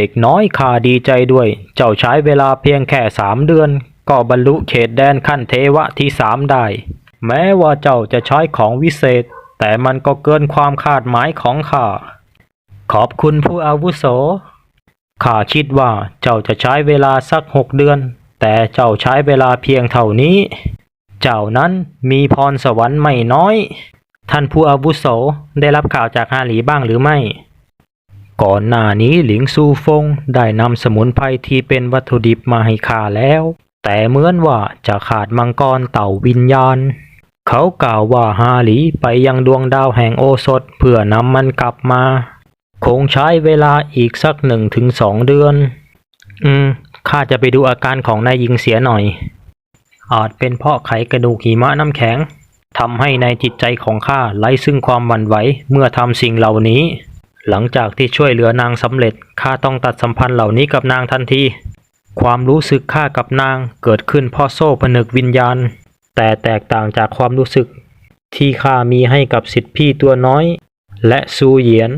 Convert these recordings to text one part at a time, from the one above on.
เด็กน้อยข้าดีใจด้วย เจ้าใช้เวลาเพียงแค่สามเดือน ก็บรรลุเขตแดนขั้นเทวะที่สามได้ แม้ว่าเจ้าจะใช้ของวิเศษ แต่มันก็เกินความคาดหมายของข้า ขอบคุณผู้อาวุโส ข้าคิดว่าเจ้าจะใช้เวลาสักหกเดือน แต่เจ้าใช้เวลาเพียงเท่านี้ เจ้านั้นมีพรสวรรค์ไม่น้อย ท่านผู้อาวุโสได้รับข่าวจากฮาหลีบ้างหรือไม่ ก่อนหน้านี้หลิงซูฟงได้นำสมุนไพรที่เป็นวัตถุดิบมาให้ข้าแล้ว แต่เหมือนว่าจะขาดมังกรเต่าวิญญาณ เขากล่าวว่าฮาหลีไปยังดวงดาวแห่งโอสถเพื่อนำมันกลับมา คงใช้เวลาอีกสักหนึ่งถึงสองเดือน อืมข้าจะไปดูอาการของนายหญิงเสียหน่อย อาจเป็นเพราะไขกระดูกหิมะน้ำแข็งทำให้ในจิตใจของข้าไร้ซึ่งความหวั่นไหวเมื่อทำสิ่งเหล่านี้ หลังจากที่ช่วยเหลือนางสำเร็จข้าต้องตัดสัมพันธ์เหล่านี้กับนางทันที ความรู้สึกข้ากับนางเกิดขึ้นเพราะโซ่ผนึกวิญญาณ แต่แตกต่างจากความรู้สึก ที่ข้ามีให้กับสิทธิพี่ตัวน้อย และซูเหยียน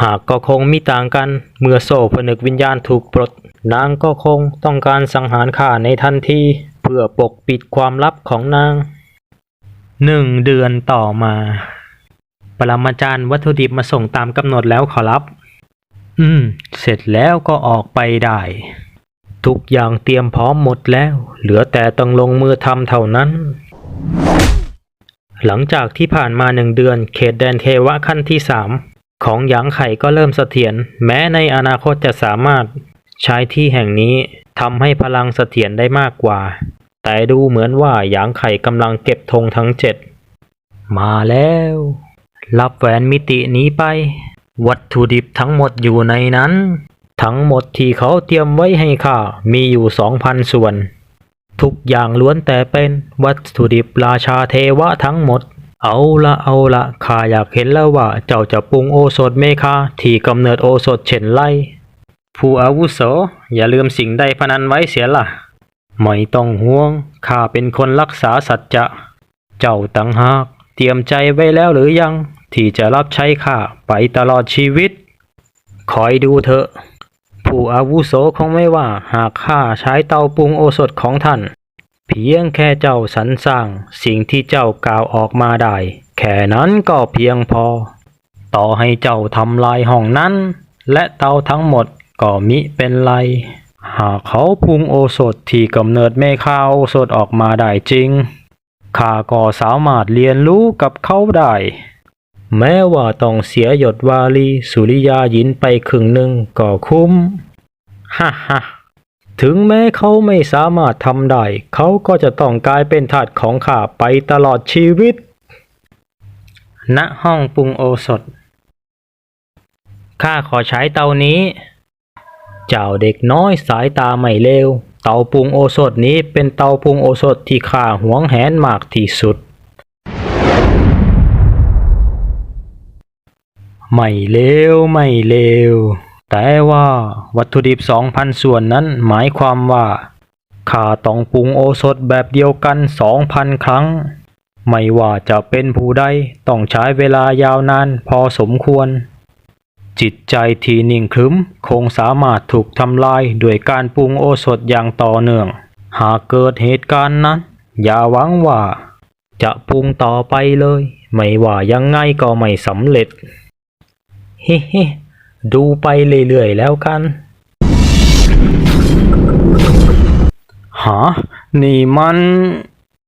หากก็คงมิต่างกันเมื่อโซ่ผนึกวิญญาณถูกปลด นางก็คงต้องการสังหารข้าในทันทีเพื่อปกปิดความลับของนางหนึ่งเดือนต่อมา ปรมาจารย์วัตถุดิบมาส่งตามกำหนดแล้วขอรับ อืม เสร็จแล้วก็ออกไปได้ ทุกอย่างเตรียมพร้อมหมดแล้ว เหลือแต่ต้องลงมือทำเท่านั้น หลังจากที่ผ่านมาหนึ่งเดือน เขตแดนเทวะขั้นที่สามของหยางไข่ก็เริ่มเสถียรแม้ในอนาคตจะสามารถใช้ที่แห่งนี้ทำให้พลังเสถียรได้มากกว่า แต่ดูเหมือนว่าหยางไข่กำลังเก็บธงทั้งเจ็ดมาแล้ว รับแหวนมิตินี้ไป วัตถุดิบทั้งหมดอยู่ในนั้น ทั้งหมดที่เขาเตรียมไว้ให้ข้ามีอยู่สองพันส่วน ทุกอย่างล้วนแต่เป็นวัตถุดิบราชาเทวะทั้งหมด เอาละเอาละข้าอยากเห็นแล้วว่าเจ้าจะปรุงโอสถเมคาที่กำเนิดโอสถเช่นไรผู้อาวุโสอย่าลืมสิ่งใดพนันไว้เสียล่ะไม่ต้องห่วงข้าเป็นคนรักษาสัจจะ เจ้าตังหาก เตรียมใจไว้แล้วหรือยัง ที่จะรับใช้ข้าไปตลอดชีวิต คอยดูเถอะ ผู้อาวุโสคงไม่ว่าหากข้าใช้เตาปรุงโอสถของท่าน เพียงแค่เจ้าสรรสร้างสิ่งที่เจ้ากล่าวออกมาได้ แค่นั้นก็เพียงพอ ต่อให้เจ้าทำลายห้องนั้น และเตาทั้งหมดก็มิเป็นไร หากเขาปรุงโอสถที่กำเนิดเมฆาโอสถออกมาได้จริงข้าก็สามารถเรียนรู้กับเขาได้ แม้ว่าต้องเสียหยดวาลีสุริยายินไปครึ่งหนึ่งก็คุ้มฮ่าฮ่าถึงแม้เขาไม่สามารถทำได้ เขาก็จะต้องกลายเป็นทาสของข้าไปตลอดชีวิต ณ ห้องปรุงโอสถ ข้าขอใช้เตานี้ เจ้าเด็กน้อยสายตาไม่เลว เตาปรุงโอสถนี้เป็นเตาปรุงโอสถที่ข้าหวงแหนมากที่สุด ไม่เลวไม่เลว แต่ว่าวัตถุดิบสองพันส่วนนั้นหมายความว่าข้าต้องปรุงโอสถแบบเดียวกันสองพันครั้ง ไม่ว่าจะเป็นผู้ใดต้องใช้เวลายาวนานพอสมควร จิตใจที่นิ่งครึ้มคงสามารถถูกทำลายด้วยการปรุงโอสถอย่างต่อเนื่อง หากเกิดเหตุการณ์นั้น อย่าหวังว่า จะปรุงต่อไปเลย ไม่ว่ายังไงก็ไม่สำเร็จ เฮ้เฮ้ดูไปเรื่อยๆแล้วกันหานี่มัน